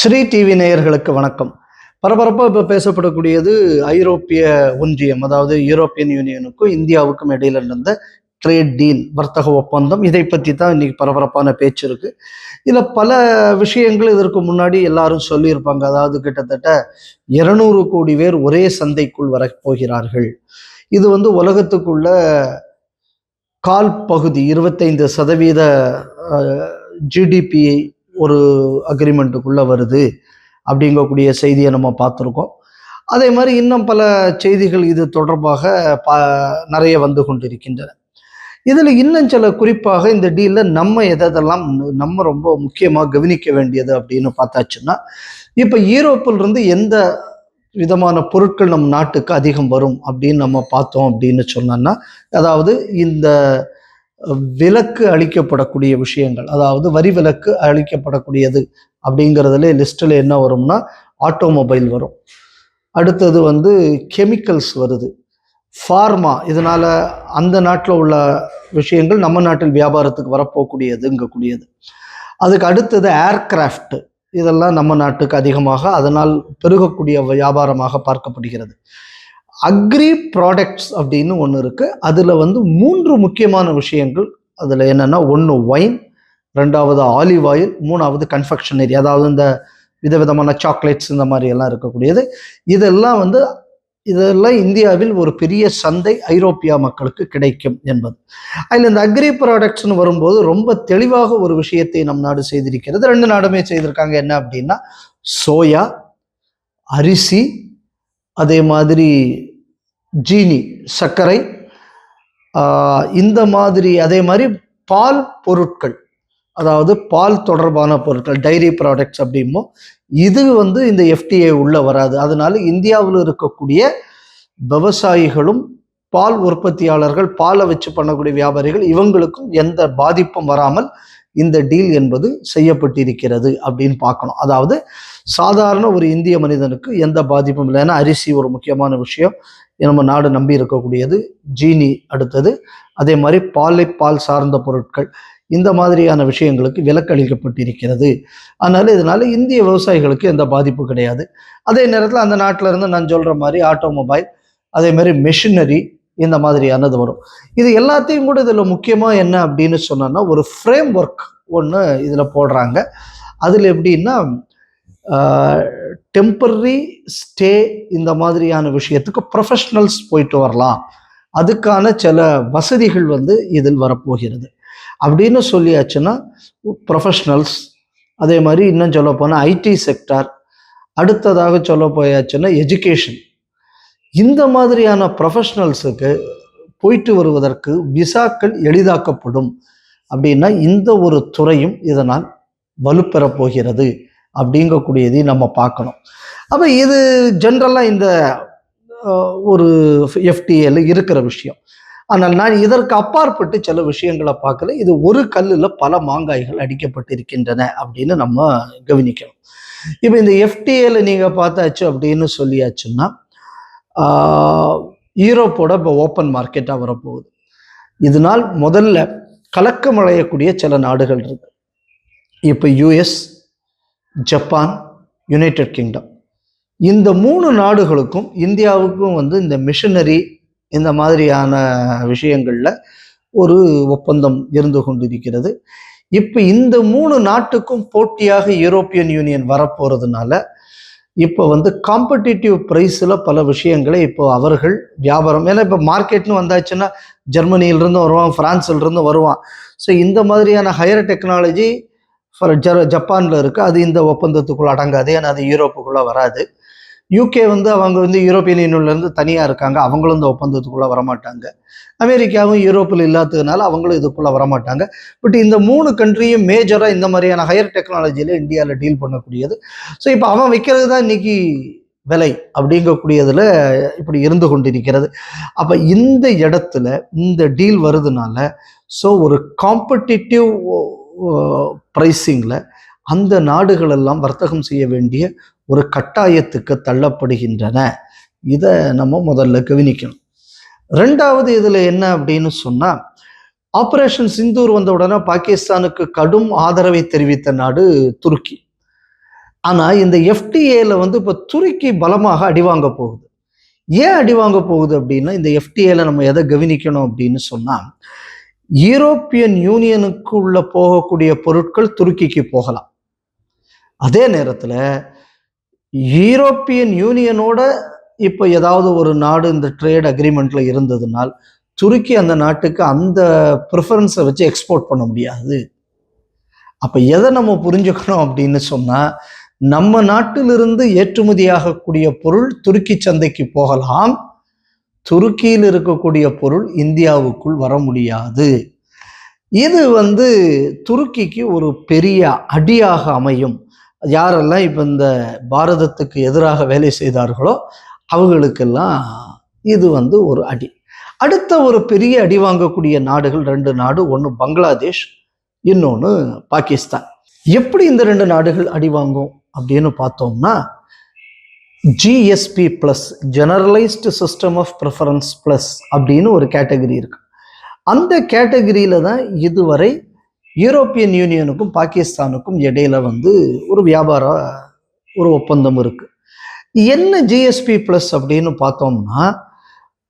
Sri TV நேயர்களுக்கு வணக்கம். பரபரப்பாக இப்போ பேசப்படக்கூடியது ஐரோப்பிய ஒன்றியம் அதாவது யூரோப்பியன் யூனியனுக்கும் இந்தியாவுக்கும் இடையில நடந்த ட்ரேட் டீல் வர்த்தக ஒப்பந்தம். இதை பற்றி தான் இன்றைக்கி பரபரப்பான பேச்சு இருக்குது இதில் பல விஷயங்கள் இதற்கு முன்னாடி எல்லாரும் சொல்லியிருப்பாங்க. அதாவது கிட்டத்தட்ட இருநூறு கோடி பேர் ஒரே சந்தைக்குள் வர போகிறார்கள். இது வந்து உலகத்துக்குள்ள கால் பகுதி இருபத்தைந்து சதவீத ஜிடிபியை ஒரு அக்ரிமெண்ட்டுக்குள்ளே வருது அப்படிங்கக்கூடிய செய்தியை நம்ம பார்த்துருக்கோம். அதே மாதிரி இன்னும் பல செய்திகள் இது தொடர்பாக பா நிறைய வந்து கொண்டிருக்கின்றன. இதில் இன்னும் சில குறிப்பாக இந்த டீலில் நம்ம எதெல்லாம் நம்ம ரொம்ப முக்கியமாக கவனிக்க வேண்டியது அப்படின்னு பார்த்தாச்சுன்னா இப்போ ஈரோப்பிலிருந்து எந்த விதமான பொருட்கள் நம் நாட்டுக்கு அதிகம் வரும் அப்படின்னு நம்ம பார்த்தோம் அப்படின்னு சொன்னோன்னா அதாவது இந்த விலக்கு அளிக்கப்படக்கூடிய விஷயங்கள் அதாவது வரி விலக்கு அளிக்கப்படக்கூடியது அப்படிங்கிறதுல லிஸ்ட்டில் என்ன வரும்னா ஆட்டோமொபைல் வரும். அடுத்தது வந்து கெமிக்கல்ஸ் வருது. ஃபார்மா இதனால் அந்த நாட்டில் உள்ள விஷயங்கள் நம்ம நாட்டில் வியாபாரத்துக்கு வரப்போகக்கூடியதுங்கக்கூடியது. அதுக்கு அடுத்தது ஏர்கிராஃப்ட் இதெல்லாம் நம்ம நாட்டுக்கு அதிகமாக அதனால் பெருகக்கூடிய வியாபாரமாக பார்க்கப்படுகிறது. அக்ரி ப்ராடக்ட்ஸ் அப்படின்னு ஒன்று இருக்குது அதில் வந்து மூன்று முக்கியமான விஷயங்கள். அதில் என்னென்னா ஒன்று ஒயின் ரெண்டாவது ஆலிவ் ஆயில் மூணாவது கன்ஃபெக்ஷனரி அதாவது இந்த விதவிதமான சாக்லேட்ஸ் இந்த மாதிரி எல்லாம் இருக்கக்கூடியது. இதெல்லாம் வந்து இதெல்லாம் இந்தியாவில் ஒரு பெரிய சந்தை ஐரோப்பியா மக்களுக்கு கிடைக்கும் என்பது. அதில் இந்த அக்ரி ப்ராடக்ட்ஸ்னு வரும்போது ரொம்ப தெளிவாக ஒரு விஷயத்தை நம் நாடு செய்திருக்கிறது. ரெண்டு நாடுமே செய்திருக்காங்க. என்ன அப்படின்னா சோயா அரிசி அதே மாதிரி ஜீனி சர்க்கரை இந்த மாதிரி அதே மாதிரி பால் பொருட்கள். அதாவது பால் தொடர்பான பொருட்கள் டைரி ப்ராடக்ட்ஸ் அப்படிமோ இது வந்து இந்த எஃப்டிஏ உள்ளே வராது. அதனால இந்தியாவில் இருக்கக்கூடிய விவசாயிகளும் பால் உற்பத்தியாளர்கள் பாலை வச்சு பண்ணக்கூடிய வியாபாரிகள் இவங்களுக்கும் எந்த பாதிப்பும் வராமல் இந்த டீல் என்பது செய்யப்பட்டிருக்கிறது அப்படின்னு பார்க்கணும். அதாவது சாதாரண ஒரு இந்திய மனிதனுக்கு எந்த பாதிப்பும் இல்லை. ஏன்னா அரிசி ஒரு முக்கியமான விஷயம். நம்ம நாடு நம்பி இருக்கக்கூடியது ஜீனி அடுத்தது. அதே மாதிரி பாலை பால் சார்ந்த பொருட்கள். இந்த மாதிரியான விஷயங்களுக்கு விலக்களிக்கப்பட்டிருக்கிறது அதனால இதனால இந்திய விவசாயிகளுக்கு எந்த பாதிப்பு கிடையாது. அதே நேரத்தில் அந்த நாட்டில் இருந்து நான் சொல்கிற மாதிரி ஆட்டோமொபைல் அதே மாதிரி மெஷினரி இந்த மாதிரியானது வரும். இது எல்லாத்தையும் கூட இதில் முக்கியமாக என்ன அப்படின்னு சொன்னோன்னா ஒரு ஃப்ரேம் ஒர்க் ஒன்று இதில் போடுறாங்க. அதில் எப்படின்னா டெம்பரரி ஸ்டே இந்த மாதிரியான விஷயத்துக்கு ப்ரொஃபஷ்னல்ஸ் போயிட்டு வரலாம். அதுக்கான சில வசதிகள் வந்து இதில் வரப்போகிறது. அப்படின்னு சொல்லியாச்சுன்னா ப்ரொஃபஷ்னல்ஸ் அதே மாதிரி இன்னும் சொல்ல போனால் ஐடி செக்டார் அடுத்ததாக சொல்ல போயாச்சுன்னா எஜுகேஷன் இந்த மாதிரியான ப்ரொஃபஷ்னல்ஸுக்கு போயிட்டு வருவதற்கு விசாக்கள் எளிதாக்கப்படும். அப்படின்னா இந்த ஒரு துறையும் இதனால் வலுப்பெறப் போகிறது. அப்படிங்கக்கூடியதையும் நம்ம பார்க்கணும். அப்போ இது ஜென்ரலாக இந்த ஒரு எஃப்டிஏல இருக்கிற விஷயம். ஆனால் நான் இதற்கு அப்பாற்பட்டு சில விஷயங்களை பார்க்கல. இது ஒரு கல்லில் பல மாங்காய்கள் அடிக்கப்பட்டிருக்கின்றன அப்படின்னு நம்ம கவனிக்கணும். இப்போ இந்த எஃப்டிஏல நீங்கள் பார்த்தாச்சு அப்படின்னு சொல்லியாச்சுன்னா யூரோப்போட இப்போ ஓப்பன் மார்க்கெட்டாக வரப்போகுது. இதனால் முதல்ல கலக்கமடையக்கூடிய சில நாடுகள் இருக்கு. இப்போ யூஎஸ் ஜப்பான் யுனைடெட் கிங்டம் இந்த மூணு நாடுகளுக்கும் இந்தியாவுக்கும் வந்து இந்த மிஷனரி இந்த மாதிரியான விஷயங்களில் ஒரு ஒப்பந்தம் இருந்து கொண்டிருக்கிறது. இப்போ இந்த மூணு நாட்டுக்கும் போட்டியாக யூரோப்பியன் யூனியன் வரப்போகிறதுனால இப்போ வந்து காம்படிட்டிவ் ப்ரைஸில் பல விஷயங்களை இப்போ அவர்கள் வியாபாரம் ஏன்னா இப்போ மார்க்கெட்னு வந்தாச்சுன்னா ஜெர்மனியிலிருந்து வருவான் ஃப்ரான்ஸ்லேருந்து வருவான். ஸோ இந்த மாதிரியான ஹையர் டெக்னாலஜி ஃபார் ஜ ஜப்பானில் இருக்குது அது இந்த ஒப்பந்தத்துக்குள்ளே அடங்காது. ஏன்னா அது யூரோப்புக்குள்ளே வராது. யூகே வந்து அவங்க வந்து யூரோப்பியன் யூனியன்லேருந்து தனியாக இருக்காங்க. அவங்களும் இந்த ஒப்பந்தத்துக்குள்ளே வரமாட்டாங்க. அமெரிக்காவும் யூரோப்பில் இல்லாததுனால அவங்களும் இதுக்குள்ளே வரமாட்டாங்க. பட் இந்த மூணு கண்ட்ரியும் மேஜராக இந்த மாதிரியான ஹையர் டெக்னாலஜியில் இந்தியாவில் டீல் பண்ணக்கூடியது. ஸோ இப்போ அவன் வைக்கிறது தான் இன்னைக்கு விலை அப்படிங்கக்கூடியதில் இப்படி இருந்து கொண்டிருக்கிறது. அப்போ இந்த இடத்துல இந்த டீல் வருதுனால ஸோ ஒரு காம்படிட்டிவ் ப்ரைஸிங்கில் அந்த நாடுகளெல்லாம் வர்த்தகம் செய்ய வேண்டிய ஒரு கட்டாயத்துக்கு தள்ளப்படுகின்றன. இதை நம்ம முதல்ல கவனிக்கணும். ரெண்டாவது இதில் என்ன அப்படின்னு சொன்னால் ஆப்ரேஷன் சிந்தூர் வந்த உடனே பாகிஸ்தானுக்கு கடும் ஆதரவை தெரிவித்த நாடு துருக்கி. ஆனால் இந்த எஃப்டிஏல வந்து இப்போ துருக்கி பலமாக அடிவாங்க போகுது. ஏன் அடிவாங்க போகுது அப்படின்னா இந்த எஃப்டிஏல நம்ம எதை கவனிக்கணும் அப்படின்னு சொன்னால் யூரோப்பியன் யூனியனுக்கு உள்ள போகக்கூடிய பொருட்கள் துருக்கிக்கு போகலாம். அதே நேரத்தில் யூரோப்பியன் யூனியனோட இப்போ ஏதாவது ஒரு நாடு இந்த ட்ரேட் அக்ரிமெண்ட்ல இருந்ததுனால் துருக்கி அந்த நாட்டுக்கு அந்த ப்ரிஃபரன்ஸை வச்சு எக்ஸ்போர்ட் பண்ண முடியாது. அப்போ எதை நம்ம புரிஞ்சுக்கணும் அப்படின்னு சொன்னால் நம்ம நாட்டிலிருந்து ஏற்றுமதியாகக்கூடிய பொருள் துருக்கி சந்தைக்கு போகலாம். துருக்கியில் இருக்கக்கூடிய பொருள் இந்தியாவுக்குள் வர முடியாது. இது வந்து துருக்கிக்கு ஒரு பெரிய அடியாக அமையும். யாரெல்லாம் இப்போ இந்த பாரதத்துக்கு எதிராக வேலை செய்தார்களோ அவங்களுக்கெல்லாம் இது வந்து ஒரு அடி. அடுத்த ஒரு பெரிய அடி வாங்கக்கூடிய நாடுகள் ரெண்டு நாடு ஒன்று பங்களாதேஷ் இன்னொன்று பாகிஸ்தான். எப்படி இந்த ரெண்டு நாடுகள் அடி வாங்கும் அப்படின்னு பார்த்தோம்னா GSP plus generalised system of preference plus அப்படின்னு ஒரு கேட்டகரி இருக்கு. அந்த கேட்டகரியில் தான் இதுவரை யூரோப்பியன் யூனியனுக்கும் பாகிஸ்தானுக்கும் இடையில வந்து ஒரு வியாபார ஒரு ஒப்பந்தம் இருக்கு. என்ன ஜிஎஸ்பி ப்ளஸ் அப்படின்னு பார்த்தோம்னா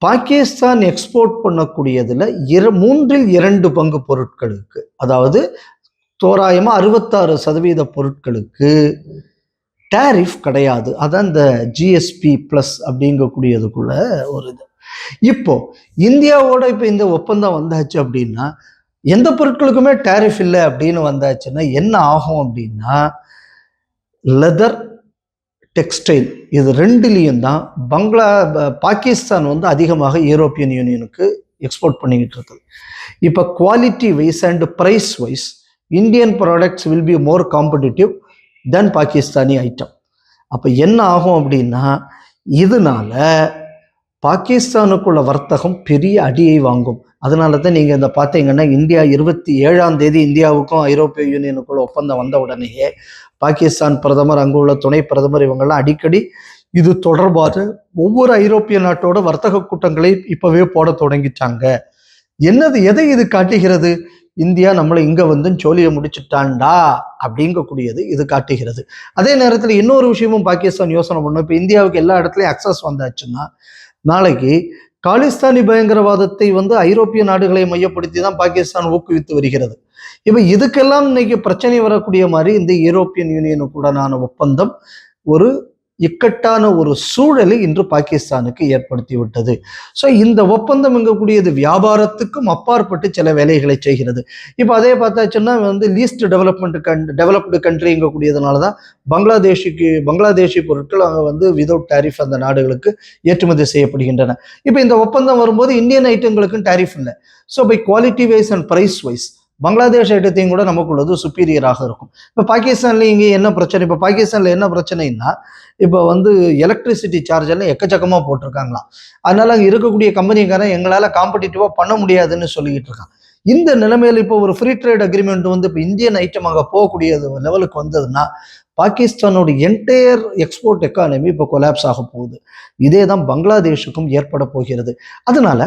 பாகிஸ்தான் எக்ஸ்போர்ட் பண்ணக்கூடியதில் இர மூன்றில் இரண்டு பங்கு பொருட்களுக்கு அதாவது தோராயமாக அறுபத்தாறு சதவீத பொருட்களுக்கு டேரிஃப் கிடையாது. அதான் இந்த ஜிஎஸ்பி ப்ளஸ் அப்படிங்கக்கூடியதுக்குள்ள ஒரு இது. இப்போ இந்தியாவோட இப்போ இந்த ஒப்பந்தம் வந்தாச்சு அப்படின்னா எந்த பொருட்களுக்குமே டேரிஃப் இல்லை அப்படின்னு வந்தாச்சுன்னா என்ன ஆகும் அப்படின்னா லெதர் டெக்ஸ்டைல் இது ரெண்டுலேயும் தான் பங்களா ப- பாகிஸ்தான் வந்து அதிகமாக யூரோப்பியன் யூனியனுக்கு எக்ஸ்போர்ட் பண்ணிக்கிட்டு இருக்குது இப்போ quality wise and price wise Indian products will be more competitive then Pakistani item அப்போ என்ன ஆகும் அப்படின்னா இதனால பாகிஸ்தானுக்குள்ள வர்த்தகம் பெரிய அடியை வாங்கும். அதனால தான் நீங்கள் இந்த பார்த்தீங்கன்னா இந்தியா இருபத்தி ஏழாம் தேதி இந்தியாவுக்கும் ஐரோப்பிய யூனியனுக்குள்ள ஒப்பந்தம் வந்த உடனேயே பாகிஸ்தான் பிரதமர் அங்குள்ள துணை பிரதமர் இவங்கெல்லாம் அடிக்கடி இது தொடர்பாக ஒவ்வொரு ஐரோப்பிய நாட்டோட வர்த்தக கூட்டங்களை இப்போவே போட தொடங்கிட்டாங்க. என்னது எதை இது காட்டுகிறது? இந்தியா நம்மளை இங்கே வந்து சோழியை முடிச்சுட்டான்டா அப்படிங்கக்கூடியது இது காட்டுகிறது. அதே நேரத்தில் இன்னொரு விஷயமும் பாகிஸ்தான் யோசனை பண்ணும். இப்போ இந்தியாவுக்கு எல்லா இடத்துலையும் அக்சஸ் வந்தாச்சுன்னா நாளைக்கு காலிஸ்தானி பயங்கரவாதத்தை வந்து ஐரோப்பிய நாடுகளை மையப்படுத்தி தான் பாகிஸ்தான் ஊக்குவித்து வருகிறது. இப்போ இதுக்கெல்லாம் இன்னைக்கு பிரச்சனை வரக்கூடிய மாதிரி இந்த யூரோப்பியன் யூனியனுக்குடனான ஒப்பந்தம் ஒரு இக்கட்டான ஒரு சூழலை இன்று பாகிஸ்தானுக்கு ஏற்படுத்தி விட்டது ஸோ இந்த ஒப்பந்தம் எங்கக்கூடியது வியாபாரத்துக்கும் அப்பாற்பட்டு சில வேலைகளை செய்கிறது. இப்போ அதே பார்த்தாச்சுன்னா வந்து லீஸ்ட் டெவலப்மெண்ட் கண் டெவலப்டு கண்ட்ரிங்கக்கூடியதுனால தான் பங்களாதேஷுக்கு பங்களாதேஷி பொருட்கள் அங்கே வந்து விதவுட் டேரிஃப் அந்த நாடுகளுக்கு ஏற்றுமதி செய்யப்படுகின்றன. இப்போ இந்த ஒப்பந்தம் வரும்போது இந்தியன் ஐட்டங்களுக்கும் டேரிஃப் இல்லை. So by quality wise and price wise Bangladesh ஐட்டத்தையும் கூட நமக்கு உள்ளது சுப்பீரியராக இருக்கும். இப்போ பாகிஸ்தான்லேயும் இங்கே என்ன பிரச்சனை? இப்போ பாகிஸ்தானில் என்ன பிரச்சனைன்னா இப்போ வந்து எலக்ட்ரிசிட்டி சார்ஜ் எல்லாம் எக்கச்சக்கமாக போட்டிருக்காங்களாம். அதனால் அங்கே இருக்கக்கூடிய கம்பெனிக்காரன் எங்களால் காம்படிட்டிவாக பண்ண முடியாதுன்னு சொல்லிக்கிட்டு இருக்கான். இந்த நிலைமையில் இப்போ ஒரு ஃப்ரீ ட்ரேட் அக்ரிமெண்ட் வந்து இப்போ இந்தியன் ஐட்டமாக போகக்கூடிய லெவலுக்கு வந்ததுன்னா பாகிஸ்தானோட என்டையர் எக்ஸ்போர்ட் எக்கானமி இப்போ கொலாப்ஸ் ஆக போகுது. இதே தான் பங்களாதேஷுக்கும் ஏற்பட போகிறது. அதனால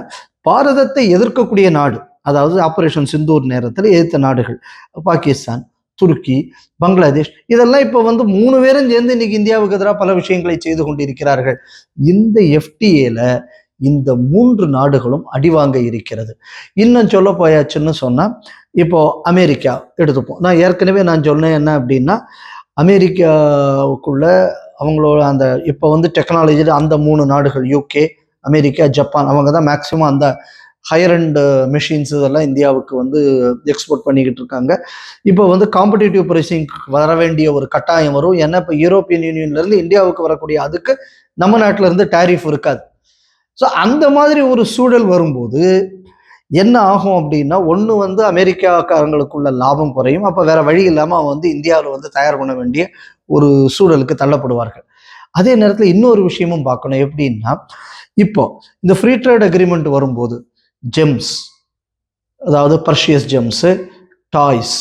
பாரதத்தை எதிர்க்கக்கூடிய நாடு அதாவது ஆப்ரேஷன் சிந்தூர் நேரத்தில் எதிர்த்த நாடுகள் பாகிஸ்தான் துருக்கி பங்களாதேஷ் இதெல்லாம் இப்போ வந்து மூணு பேரும் சேர்ந்து இன்னைக்கு இந்தியாவுக்கு எதிராக பல விஷயங்களை செய்து கொண்டிருக்கிறார்கள். இந்த எஃப்டிஏல இந்த மூன்று நாடுகளும் அடிவாங்க இருக்கிறது. இன்னும் சொல்ல போயாச்சுன்னு சொன்னால் இப்போ அமெரிக்கா எடுத்துப்போம். நான் ஏற்கனவே நான் சொன்னேன் என்ன அப்படின்னா அமெரிக்காவுக்குள்ள அவங்களோட அந்த இப்போ வந்து டெக்னாலஜியில் அந்த மூணு நாடுகள் யூகே அமெரிக்கா ஜப்பான் அவங்க தான் மேக்சிமம் அந்த ஹையர் அண்ட் மெஷின்ஸ் இதெல்லாம் இந்தியாவுக்கு வந்து எக்ஸ்போர்ட் பண்ணிக்கிட்டு இருக்காங்க. இப்போ வந்து காம்படிட்டிவ் ப்ரைசிங் வர வேண்டிய ஒரு கட்டாயம் வரும். ஏன்னா இப்போ யூரோப்பியன் யூனியன்லேருந்து இந்தியாவுக்கு வரக்கூடிய அதுக்கு நம்ம நாட்டில இருந்து டேரிஃப் இருக்காது. ஸோ அந்த மாதிரி ஒரு சூழல் வரும்போது என்ன ஆகும் அப்படின்னா ஒன்று வந்து அமெரிக்காக்காரங்களுக்குள்ள லாபம் குறையும். அப்போ வேற வழி இல்லாமல் அவன் வந்து இந்தியாவில் வந்து தயார் பண்ண வேண்டிய ஒரு சூழலுக்கு தள்ளப்படுவார்கள். அதே நேரத்தில் இன்னொரு விஷயமும் பார்க்கணும். எப்படின்னா இப்போ இந்த ஃப்ரீ ட்ரேட் அக்ரிமெண்ட் வரும்போது ஜெம்ஸ் அதாவது பர்ஷியஸ் ஜெம்ஸு டாய்ஸ்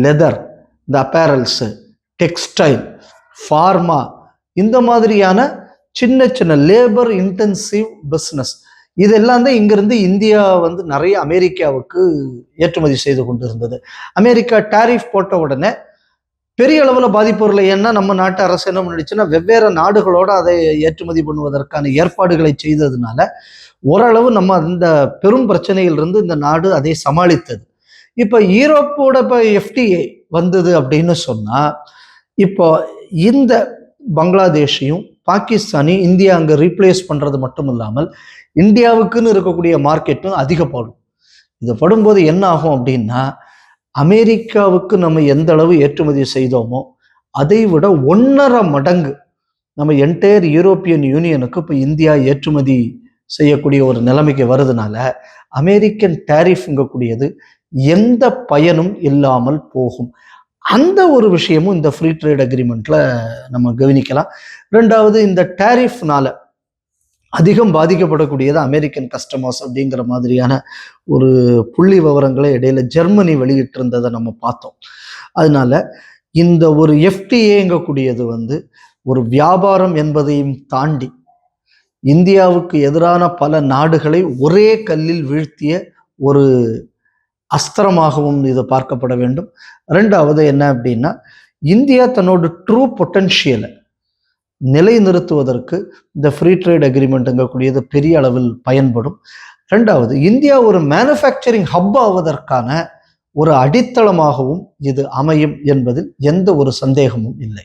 லெதர் இந்த அப்பேரல்ஸு டெக்ஸ்டைல் ஃபார்மா இந்த மாதிரியான சின்ன சின்ன லேபர் இன்டென்சிவ் பிஸ்னஸ் இதெல்லாம் தான் இங்கிருந்து இந்தியா வந்து நிறைய அமெரிக்காவுக்கு ஏற்றுமதி செய்து கொண்டு இருந்தது அமெரிக்கா டாரிஃப் போட்ட உடனே பெரிய அளவில் பாதிப்பு இல்லை ஏன்னா நம்ம நாட்டு அரசு என்ன பண்ணிடுச்சுன்னா வெவ்வேறு நாடுகளோடு அதை ஏற்றுமதி பண்ணுவதற்கான ஏற்பாடுகளை செய்ததுனால ஓரளவு நம்ம அந்த பெரும் பிரச்சனையிலிருந்து இந்த நாடு அதை சமாளித்தது. இப்போ ஈரோப்போட இப்போ எஃப்டிஏ வந்தது அப்படின்னு சொன்னால் இப்போ இந்த பங்களாதேஷையும் பாகிஸ்தானையும் இந்தியா அங்கே ரீப்ளேஸ் பண்ணுறது மட்டும் இல்லாமல் இந்தியாவுக்குன்னு இருக்கக்கூடிய மார்க்கெட்டும் அதிகப்படும் இது படும்போது என்ன ஆகும் அப்படின்னா அமெரிக்காவுக்கு நம்ம எந்த அளவு ஏற்றுமதி செய்தோமோ அதை விட ஒன்றரை மடங்கு நம்ம என்டையர் யூரோப்பியன் யூனியனுக்கு இப்போ இந்தியா ஏற்றுமதி செய்யக்கூடிய ஒரு நிலைமைக்கு வருதுனால அமெரிக்கன் டேரிஃப்ங்கக்கூடியது எந்த பயனும் இல்லாமல் போகும். அந்த ஒரு விஷயமும் இந்த ஃப்ரீ ட்ரேட் அக்ரிமெண்ட்ல நம்ம கவனிக்கலாம். ரெண்டாவது இந்த டேரிஃப்னால அதிகம் பாதிக்கப்படக்கூடியது அமெரிக்கன் கஸ்டமர்ஸ் அப்படிங்கிற மாதிரியான ஒரு புள்ளி விவரங்களை இடையில ஜெர்மனி வெளியிட்டிருந்ததை நம்ம பார்த்தோம். அதனால இந்த ஒரு எஃப்டிஏங்கக்கூடியது வந்து ஒரு வியாபாரம் என்பதையும் தாண்டி இந்தியாவுக்கு எதிரான பல நாடுகளை ஒரே கல்லில் வீழ்த்திய ஒரு அஸ்திரமாகவும் இது பார்க்கப்பட வேண்டும். ரெண்டாவது என்ன அப்படின்னா இந்தியா தன்னோட ட்ரூ பொட்டன்ஷியலை நிலைநிறுத்துவதற்கு இந்த ஃப்ரீ ட்ரேட் அக்ரிமெண்ட்டுங்கக்கூடியது பெரிய அளவில் பயன்படும். ரெண்டாவது இந்தியா ஒரு மேனுஃபேக்சரிங் ஹப் ஆவதற்கான ஒரு அடித்தளமாகவும் இது அமையும் என்பதில் எந்த ஒரு சந்தேகமும் இல்லை.